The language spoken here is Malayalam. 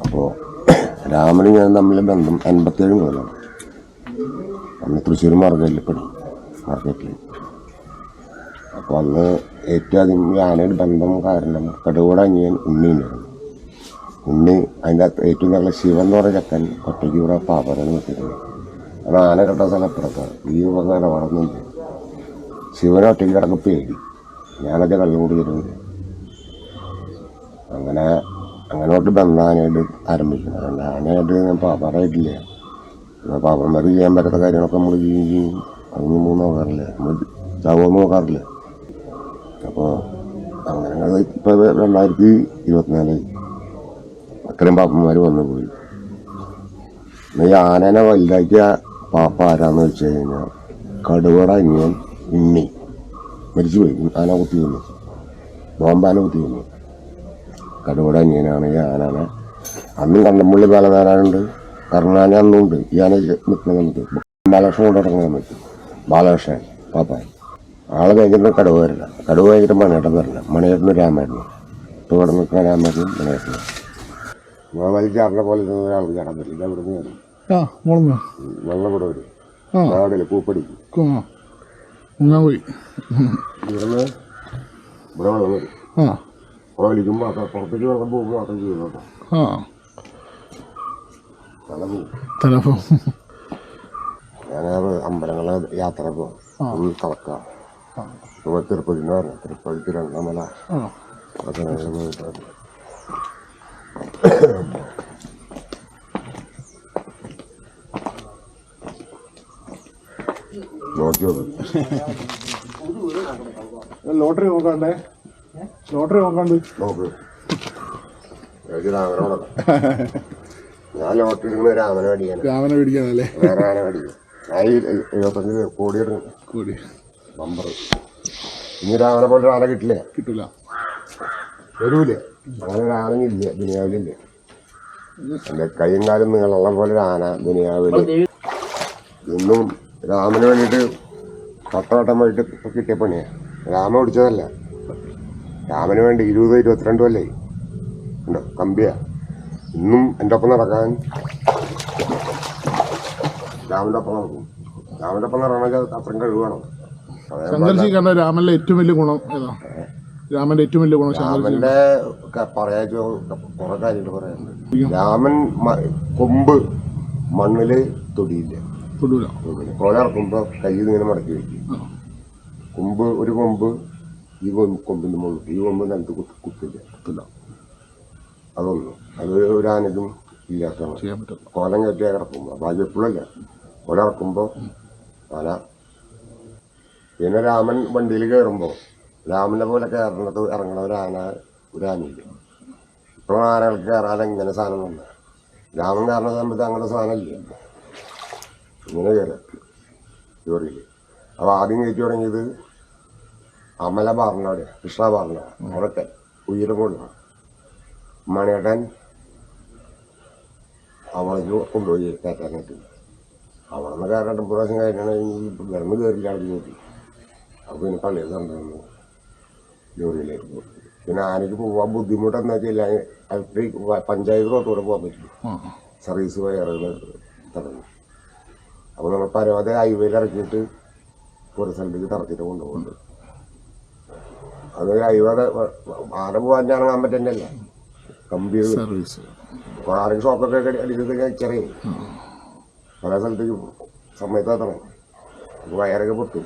അപ്പോൾ രാമനും ഞാൻ തമ്മിൽ ബന്ധം അൻപത്തേഴ് മുതലാണ് അന്ന് തൃശ്ശൂർ മാർക്കറ്റിൽ പെടും മാർക്കറ്റിൽ അപ്പോൾ അന്ന് ഏറ്റവും അധികം ഞാനൊരു ബന്ധം കാരണം കടുകൂടെ അനിയൻ ഉണ്ണിയുണ്ടായിരുന്നു ഉണ്ണി അതിന്റെ അകത്ത് ഏറ്റവും നല്ല ശിവൻ എന്ന് പറഞ്ഞ ചക്കൻ ഒറ്റയ്ക്ക് ഇവിടെ പാപ്പരന്ന് വെച്ചിരുന്നു അത് ആന കെട്ട സ്ഥലപ്പുറത്താണ് ഈ വക ഇടപാടൊന്നുമില്ല ശിവനെ ഒറ്റയ്ക്ക് കിടക്ക് പേടി. ഞാനൊക്കെ കള്ളു കുടിച്ചിട്ടുണ്ട്. അങ്ങനെ അങ്ങനോട്ട് ബന്ധാനായിട്ട് ആരംഭിക്കുന്നത് അല്ല ആനയായിട്ട് ഞാൻ പാപ്പാറായിട്ടില്ല എന്നാൽ പാപ്പന്മാർ ചെയ്യാൻ പറ്റാത്ത കാര്യങ്ങളൊക്കെ നമ്മൾ ചെയ്യും ചെയ്യും. അതൊന്നും നമ്മൾ നോക്കാറില്ല. നമ്മൾ ചാവോന്ന് നോക്കാറില്ല. അപ്പോൾ അങ്ങനെ ഇപ്പോൾ രണ്ടായിരത്തി ഇരുപത്തിനാലായി അത്രയും പാപ്പന്മാർ വന്നു പോയി. ഈ ആനനെ വലുതാക്കിയ പാപ്പ ആരാന്ന് വെച്ച് കഴിഞ്ഞാൽ കടുവട അനിയൻ ഉണ്ണി. മരിച്ചു പോയി ആന കുത്തി വന്നു ബോംബാന കുത്തി വന്നു കടുവറ അനിയനാണ് ഈ ആനാണ്. അന്നും കണ്ടമ്പള്ളി ബാലനാരായണുണ്ട്. കർണാന അന്നുണ്ട്. ഈ ആന നിൽക്കുന്ന സമയത്ത് ബാലകൃഷ്ണൻ കൊണ്ട് ഇറങ്ങുന്ന സമയത്ത്. ബാലകൃഷ്ണൻ പാപ്പാൻ ആളെ കഴിഞ്ഞിട്ട് കടുവ വരില്ല. കടുവ കഴിഞ്ഞിട്ട് മണിയേട്ടൻ വരില്ല. മണിയേട്ടനും രാമായിരുന്നു. ഇവിടെ നിൽക്കുന്ന രാമായിരുന്നു മണിയേട്ടനും ഞാൻ വലിച്ചാറിനെ പോലെ ഒരാൾക്ക് ചാടാൻ പറ്റില്ല. ഇവിടെ നിന്ന് വെള്ളം ഇവിടെ വരും. നാടില്ല മുങ്ങാൻ പോയി. ഇവിടെ വെള്ളം വരും. ആ. വലിക്കുമ്പോൾ മാത്രം പുറത്തേക്ക് വെള്ളം പോകുമ്പോൾ മാത്രം ആ പോകും ഞാനത് അമ്പലങ്ങളെ യാത്ര പോകും കളക്കാം ഇപ്പോൾ തിരുപ്പതി എന്ന് പറഞ്ഞു തിരുപ്പതി തിരുവണ്ണാമല ആ അതൊക്കെ ഞങ്ങൾ പോയിട്ടുണ്ട്. നോക്കി നോക്ക് ലോട്ടറി നോക്കാണ്ടേ? ലോട്ടറി നോക്കാണ്ട്. നോക്ക്. എനിക്ക് രാമനോടല്ല ഞാൻ ലോട്ടറി എടുക്കുന്ന രാമനെ അടിക്കാൻ രാമനെ പിടിക്കാനല്ലേ വേറെ ആനെ അടിക്കും ഞാൻ ഈ എഴുപത്തഞ്ച് കോടി എടുക്കും കൂടി. നമ്പർ ഇനി രാമനെ പോലെ ആന കിട്ടില്ല? കിട്ടൂല. വരൂല? അങ്ങനെ ഒരു ആനയില്ല ദുനിയാവിലില്ല എന്റെ കൈയും കാലും നീളം പോലെ ഒരു ആന ദുനിയാവിൽ. ഇന്നും രാമന് വേണ്ടിയിട്ട് പട്ടവട്ടം പോയിട്ട് കിട്ടിയ പണിയാ. രാമ പിടിച്ചതല്ല രാമന് വേണ്ടി ഇരുപത് ഇരുപത്തിരണ്ട് അല്ലേ? ഉണ്ടോ? കമ്പിയ. ഇന്നും എന്റെ ഒപ്പം നടക്കാൻ. രാമന്റെ ഒപ്പം നടക്കും. രാമന്റെ ഒപ്പം നടക്കണമെങ്കിൽ അത്രയും കഴിവ് കണ്ട രാമന്റെ ഏറ്റവും വലിയ ഗുണം ഏതാ? രാമന്റെ ഏറ്റവും വലിയ ഗുണം രാമന്റെ പറയാ കുറെ കാര്യങ്ങൾ പറയാനുണ്ട്. രാമൻ കൊമ്പ് മണ്ണിൽ തൊടിയില്ല. തൊടൂല. കൊല ഇറക്കുമ്പോ കൈ ഇങ്ങനെ മടക്കി വെക്കും. കൊമ്പ് ഒരു കൊമ്പ് ഈ കൊണ്ട് നമ്മൾ മുകളിൽ രണ്ട് കുത്തി കുത്തില്ല. കിട്ടില്ല അതൊന്നും അത് ഒരു ഇല്ലാത്ത കോലം കയറ്റിയാൽ കിടക്കുമ്പോൾ ഭാഗ്യം എപ്പോഴല്ല കൊല ഇറക്കുമ്പോ ആന പിന്നെ രാമൻ വണ്ടിയിൽ കയറുമ്പോൾ രാമനെ പോലെ കയറണത് ഇറങ്ങണ ഒരു ആന ഒരു ആനയില്ല ഇപ്പോഴും ആനകൾക്ക് കയറാൻ എങ്ങനെ സാധനം വന്ന? രാമൻ കയറുന്ന സമയത്ത് അങ്ങനത്തെ സാധനം ഇല്ല ഇങ്ങനെ കയറാം. ചോറിയിൽ അപ്പോൾ ആദ്യം കയറ്റി തുടങ്ങിയത് അമല ബാറിനവിടെ കൃഷ്ണ പറഞ്ഞ അവിടത്തെ ഉയരം കൊണ്ട മണിയേട്ടൻ അവളെ കൊണ്ടുപോയി കയറ്റാനായിട്ട് അവിടെ നിന്ന് കയറാൻ രണ്ട് പ്രാവശ്യം കയറ്റണമെങ്കിൽ വിറന്ന് കയറില്ല അവിടെ ചോദിച്ചു അപ്പോൾ പിന്നെ പള്ളിയിൽ കണ്ടു ജോലിയിലേക്ക് പോയി പിന്നെ ആനയ്ക്ക് പോകാൻ ബുദ്ധിമുട്ടെന്ന് വെച്ചാൽ ഇലക്ട്രിക് പഞ്ചായത്ത് റോട്ടൂടെ പോകാൻ പറ്റില്ല സർവീസ് വയറുകൾ തുടങ്ങി. അപ്പോൾ നമ്മൾ പരമാവധി ഹൈവേയിൽ ഇറക്കിയിട്ട് ഒരു സ്ഥലത്തേക്ക് തറച്ചിട്ട് കൊണ്ടുപോകുന്നുണ്ട്. അത് ഹൈവേ ആന പോകാൻ ഇറങ്ങാൻ പറ്റുന്നല്ല കമ്പ്യൂട്ടർ ആരെങ്കിലും ഷോക്കൊക്കെ അടിച്ചു ചെറിയ പല സ്ഥലത്തേക്ക് സമയത്ത് എത്തണം. വയറൊക്കെ പൊട്ടും.